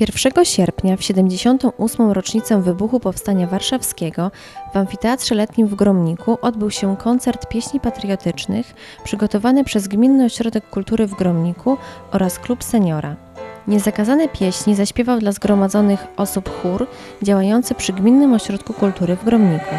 1 sierpnia w 78. rocznicę wybuchu Powstania Warszawskiego w Amfiteatrze Letnim w Gromniku odbył się koncert pieśni patriotycznych przygotowany przez Gminny Ośrodek Kultury w Gromniku oraz Klub Seniora. Niezakazane pieśni zaśpiewał dla zgromadzonych osób chór działający przy Gminnym Ośrodku Kultury w Gromniku.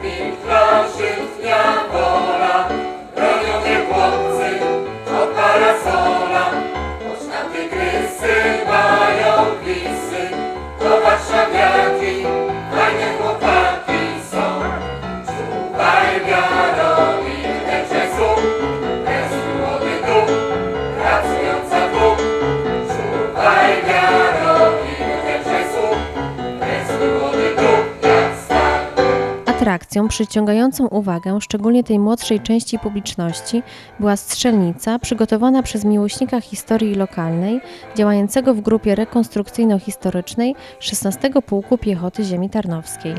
Plaży, dnia pola, bronią mnie chłopcy od parasola. Atrakcją przyciągającą uwagę, szczególnie tej młodszej części publiczności, była strzelnica przygotowana przez miłośnika historii lokalnej, działającego w grupie rekonstrukcyjno-historycznej 16 Pułku Piechoty Ziemi Tarnowskiej.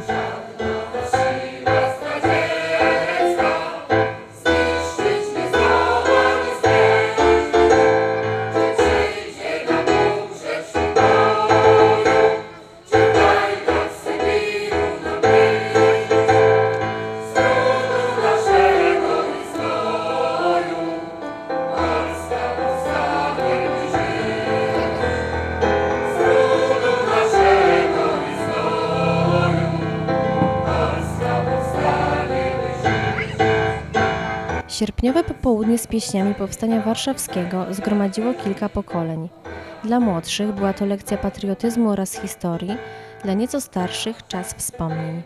Sierpniowe popołudnie z pieśniami Powstania Warszawskiego zgromadziło kilka pokoleń. Dla młodszych była to lekcja patriotyzmu oraz historii, dla nieco starszych czas wspomnień.